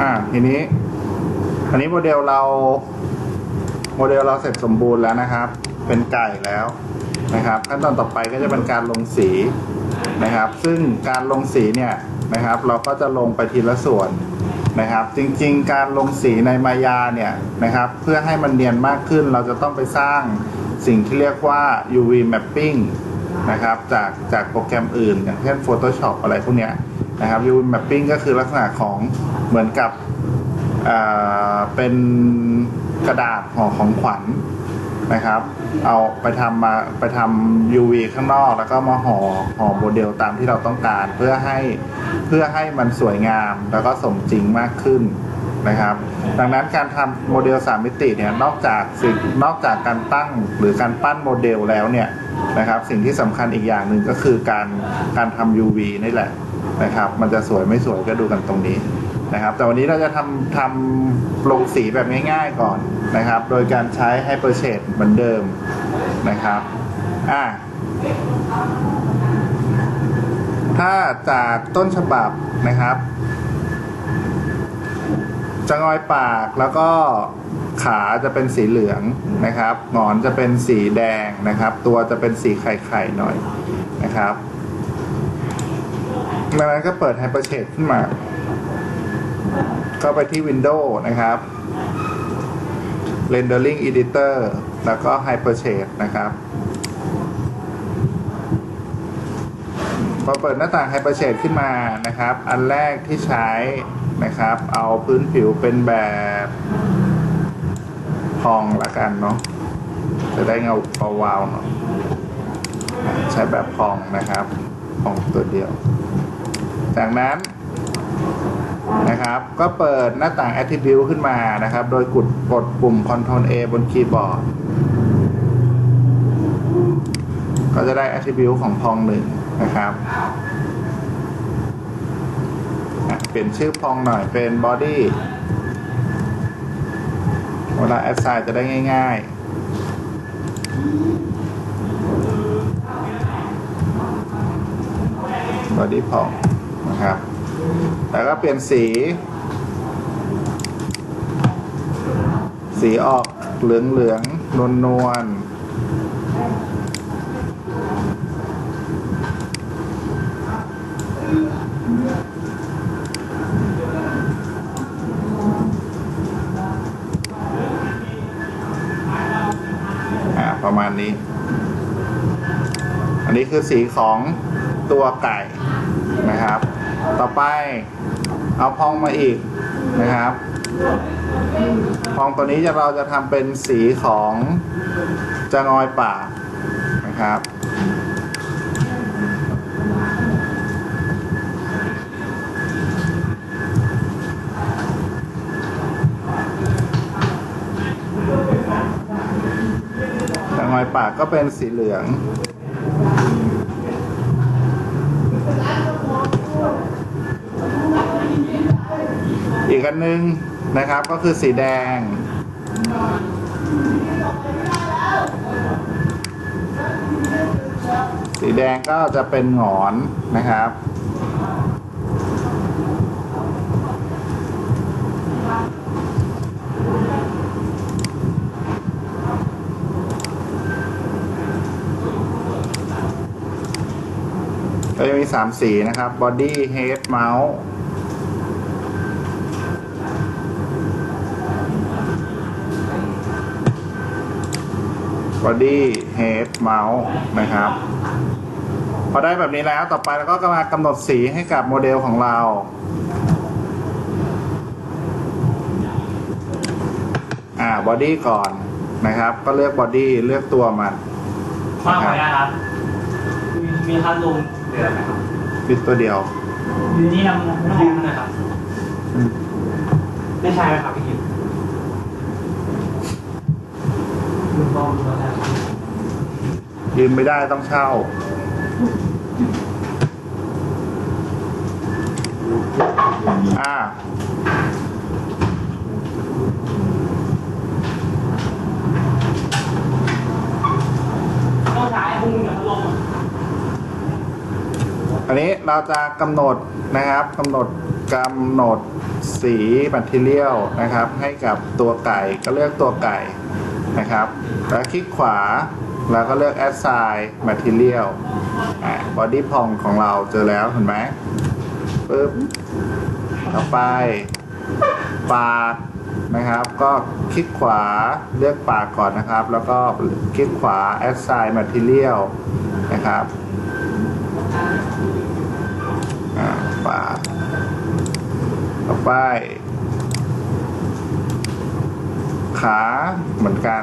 อ่าทีนี้อันนี้โมเดลเราโมเดลเราเสร็จสมบูรณ์แล้วนะครับ เป็นไก่แล้วนะครับ ขั้นตอนต่อไปก็จะเป็นการลงสีนะครับ ซึ่งการลงสีเนี่ยนะครับ เราก็จะลงไปทีละส่วนนะครับ จริงๆ การลงสีในมายาเนี่ยนะครับ เพื่อให้มันเนียนมากขึ้นเราจะต้องไปสร้างสิ่งที่เรียกว่า UV mapping นะครับ จากจากโปรแกรมอื่น อย่างเช่น Photoshop อะไรพวกเนี้ย นะครับ UV mapping ก็คือลักษณะของเหมือนกับเป็นกระดาษห่อของขวัญนะครับ เอาไปทำมาไปทำ UV ข้างนอกแล้วก็มาห่อห่อโมเดลตามที่เราต้องการ เพื่อให้เพื่อให้มันสวยงามแล้วก็สมจริงมากขึ้นนะครับ ดังนั้นการทำโมเดล 3 มิติเนี่ยนอกจากสิ่งนอกจากการตั้งหรือการปั้นโมเดลแล้วเนี่ยนะครับ สิ่งที่สำคัญอีกอย่างหนึ่งก็คือการการทำ UV นี่แหละ นะครับ มันจะสวยไม่สวยก็ดูกันตรงนี้นะครับ แต่วันนี้เราจะทำทำลงสีแบบง่าย ๆก่อนนะครับ โดยการใช้ไฮเปอร์เชดเหมือนเดิมนะครับอะถ้าจากต้นฉบับนะครับจะงอยปากแล้วก็ขาจะเป็นสีเหลืองนะครับ หงอนจะเป็นสีแดงนะครับ ตัวจะเป็นสีไข่ๆหน่อยนะครับ ดังนั้นก็เปิดไฮเปอร์เชดขึ้นมา เข้าไปที่ Windows นะครับ Rendering Editor แล้วก็ Hypershade นะครับพอเปิดหน้าต่าง Hypershade ขึ้นมานะครับ อันแรกที่ใช้นะครับ เอาพื้นผิวเป็นแบบพองละกันเนาะจะได้เงาเวาวๆหน่อยใช้แบบพองนะครับ พองตัวเดียว จากนั้นนะครับ ก็เปิดหน้าต่าง Attribute ขึ้นมานะครับ โดยกดกดปุ่ม Ctrl A บนคีย์บอร์ด ก็จะได้ Attribute ของพองหนึ่งนะครับเปลี่ยนชื่อพองหน่อยเป็น Body เวลา Assign จะได้ง่ายๆ Body พอง นะครับ แล้วก็เปลี่ยนสี สีออกเหลืองเหลืองนวลนวลประมาณนี้ อันนี้คือสีของตัวไก่ ต่อไปเอาพองมาอีกนะครับ พองตัวนี้จะเราจะทำเป็นสีของจะงอยป่านะครับ จะงอยปาก็เป็นสีเหลือง กันหนึงนะครับ ก็คือสีแดง สีแดงก็จะเป็นหงอนนะครับ ก็จะมีสามสีนะครับ body head mouth บอดี้เฮดเมาส์นะครับ พอได้แบบนี้แล้วต่อไปเราก็มากำหนดสีให้กับโมเดลของเรา อ่าบอดี้ก่อนนะครับ ก็เลือกบอดี้เลือกตัวมันมากกว่านี้ครับ มีมีคันลุงเดือดไหมครับปิดตัวเดียวมีนี่นำไม่ต้องยืมนะครับ ไม่ใช่ไหมครับพี่คิมลุงต้องรู้แล้ว ยืมไม่ได้ต้องเช่าอ่าต้องใช้พุงกับลมอันนี้เราจะกำหนดนะครับกำหนดกำหนดสีบัตเทียลนะครับ ให้กับตัวไก่ก็เลือกตัวไก่ นะครับ แล้วคลิกขวาแล้วก็เลือก assign material อ่า body พองของเราเจอแล้วเห็นไหมปึ๊บต่อไป ปากนะครับ ก็คลิกขวาเลือกปากก่อนนะครับ แล้วก็คลิกขวา assign material นะครับอ่าปากต่อไป ขาเหมือนกัน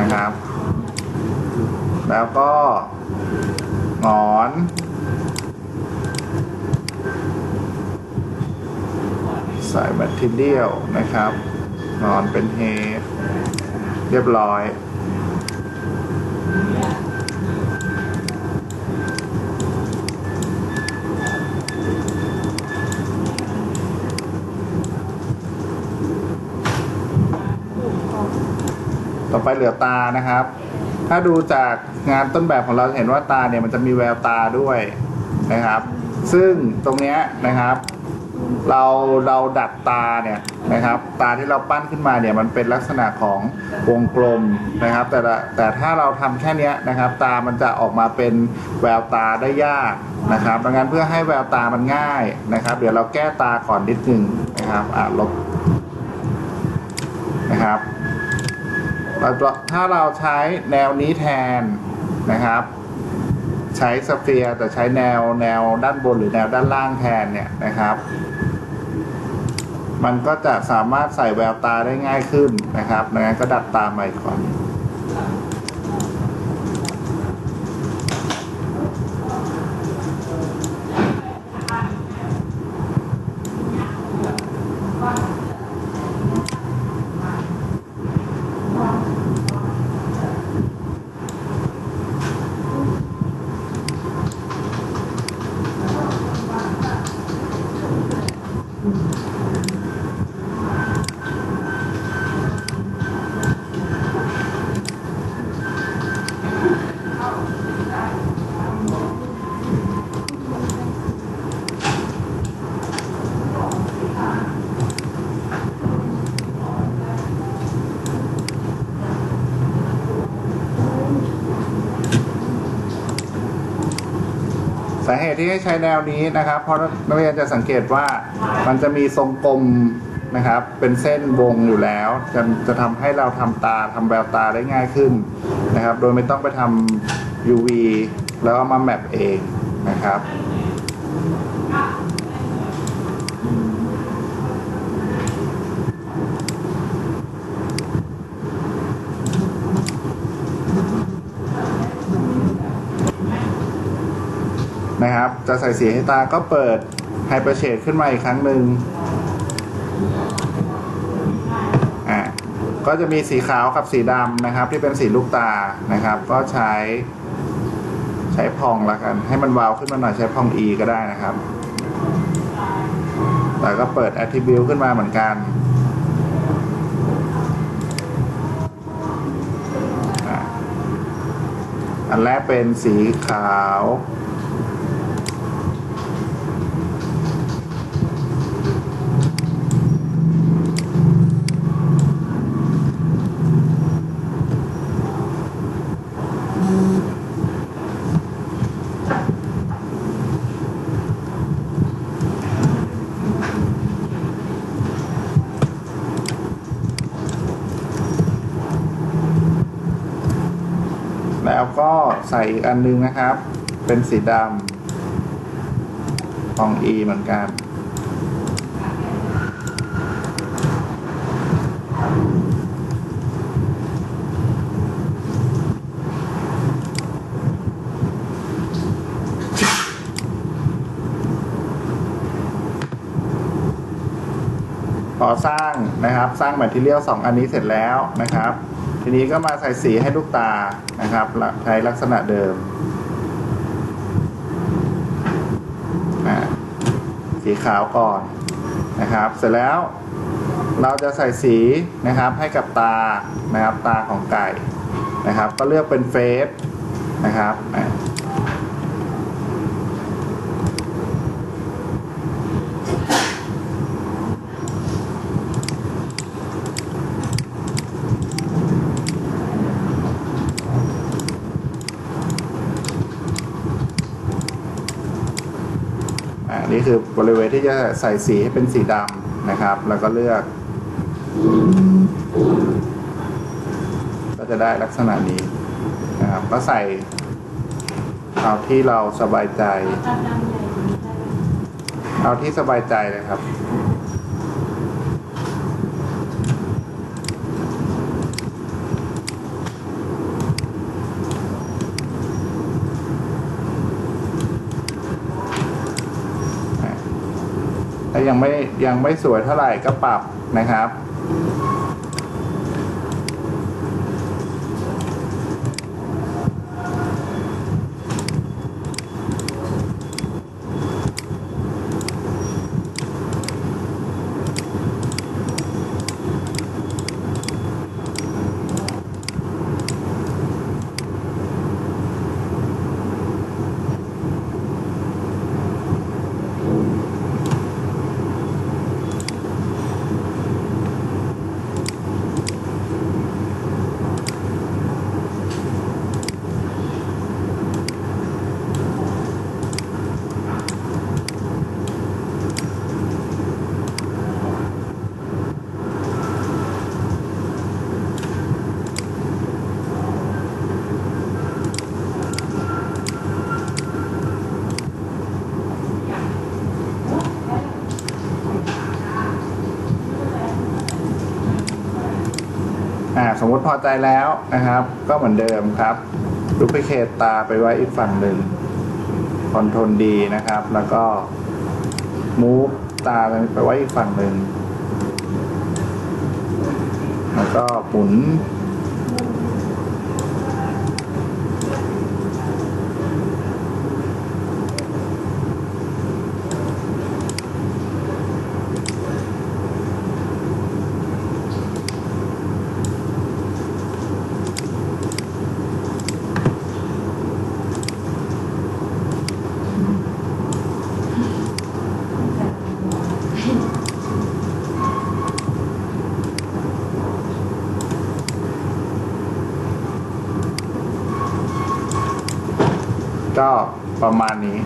นะครับ แล้วก็หงอนสายแบตเทีเดียลนะครับงอนเป็นเฮ เรียบร้อย ต่อไปเหลือตานะครับ ถ้าดูจากงานต้นแบบของเราเห็นว่าตาเนี่ยมันจะมีแววตาด้วยนะครับ ซึ่งตรงเนี้ยนะครับ เราเราดัดตาเนี่ยนะครับ ตาที่เราปั้นขึ้นมาเนี่ยมันเป็นลักษณะของวงกลมนะครับ แต่ละแต่ถ้าเราทำแค่นี้นะครับ ตามันจะออกมาเป็นแววตาได้ยากนะครับดังนั้นเพื่อให้แววตามันง่ายนะครับ เดี๋ยวเราแก้ตาก่อนนิดนึงนะครับอ่าลบนะครับ เราถ้าเราใช้แนวนี้แทนนะครับ ใช้สเฟียร์แต่ใช้แนวแนวด้านบนหรือแนวด้านล่างแทนเนี่ยนะครับ มันก็จะสามารถใส่แววตาได้ง่ายขึ้นนะครับดังนั้นก็ดัดตาใหม่ก่อน เหตุที่ให้ใช้แนวนี้นะครับ เพราะนักเรียนจะสังเกตว่ามันจะมีทรงกลมนะครับ เป็นเส้นวงอยู่แล้ว จะจะทำให้เราทำตาทำแววตาได้ง่ายขึ้นนะครับ โดยไม่ต้องไปทำ UV แล้วเอามาแมปเองนะครับ นะครับ จะใส่สีให้ตาก็เปิดไฮเปอร์เชดขึ้นมาอีกครั้งหนึ่งอ่าก็จะมีสีขาวกับสีดำนะครับ ที่เป็นสีลูกตานะครับ ก็ใช้ใช้พองละกัน ให้มันวาวขึ้นมาหน่อยใช้พอง E ก็ได้นะครับ แล้วก็เปิด attribute ขึ้นมาเหมือนกันอันแรกเป็นสีขาวก็ใส่ อีกอันนึงนะครับ เป็นสีดำของ E เหมือนกันพอสร้างนะครับ สร้างแมทเทียลสองอันนี้เสร็จแล้วนะครับ ทีนี้ก็มาใส่สีให้ลูกตานะครับ ใช้ลักษณะเดิม สีขาวก่อนนะครับ เสร็จแล้วเราจะใส่สีนะครับให้กับตานะครับตาของไก่นะครับ ก็เลือกเป็นเฟสนะครับ อันนี่คือบริเวณที่จะใส่สีให้เป็นสีดำนะครับ แล้วก็เลือก ก็จะได้ลักษณะนี้นะครับก็ใส่เอาที่เราสบายใจ เอาที่สบายใจเลยครับ ยังไม่ยังไม่สวยเท่าไหร่ก็ปรับนะครับ มติพอใจแล้วนะครับ ก็เหมือนเดิมครับลูพิเคตตาไปไว้อีกฝั่งหนึ่งคอนโทรลดีนะครับ แล้วก็มูฟตาไปไว้อีกฝั่งหนึ่งแล้วก็หมุน ก็ประมาณนี้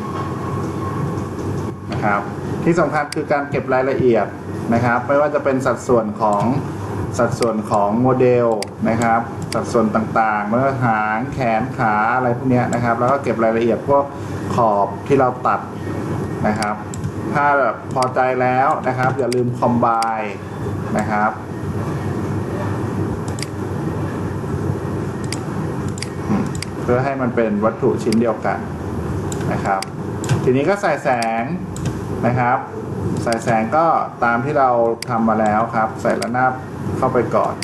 นะครับ ที่สำคัญคือการเก็บรายละเอียดนะครับ ไม่ว่าจะเป็นสัดส่วนของสัดส่วนของโมเดลนะครับ สัดส่วนต่างๆไม่ว่าหางแขนขาอะไรพวกนี้นะครับ แล้วก็เก็บรายละเอียดพวกขอบที่เราตัดนะครับ ถ้าแบบพอใจแล้วนะครับ อย่าลืมคอมไบนะครับ พื่อให้มันเป็นวัตถุชิ้นเดียวกันนะครับ ทีนี้ก็ใส่แสงนะครับ ใส่แสงก็ตามที่เราทำมาแล้วครับ ใส่ระนาบเข้าไปก่อน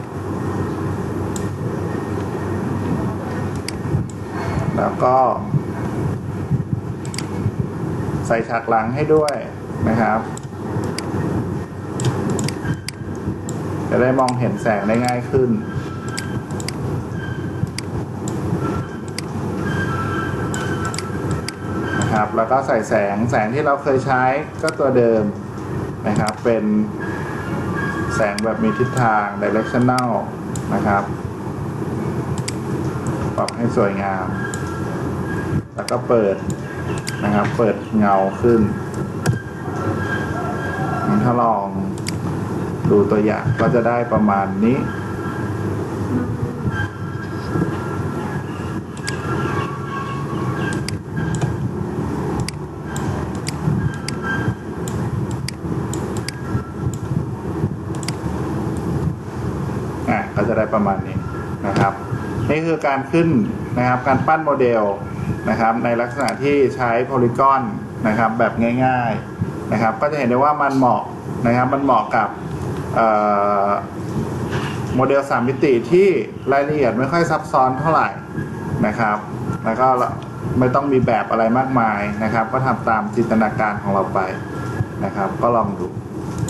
แล้วก็ ใส่ฉากหลังให้ด้วยนะครับ จะได้มองเห็นแสงได้ง่ายขึ้น นะครับ แล้วก็ใส่แสงแสงที่เราเคยใช้ก็ตัวเดิมนะครับ เป็นแสงแบบมีทิศทาง directional นะครับปรับให้สวยงาม แล้วก็เปิดนะครับ เปิดเงาขึ้น ถ้าลองดูตัวอย่างก็จะได้ประมาณนี้ อะก็จะได้ประมาณนี้นะครับ นี่คือการขึ้นนะครับการปั้นโมเดลนะครับในลักษณะที่ใช้โพลีกอนนะครับแบบง่ายๆนะครับก็จะเห็นได้ว่ามันเหมาะนะครับมันเหมาะกับโมเดลสามมิติที่รายละเอียดไม่ค่อยซับซ้อนเท่าไหร่นะครับ แล้วก็ไม่ต้องมีแบบอะไรมากมายนะครับ ก็ทำตามจินตนาการของเราไปนะครับ ก็ลองดู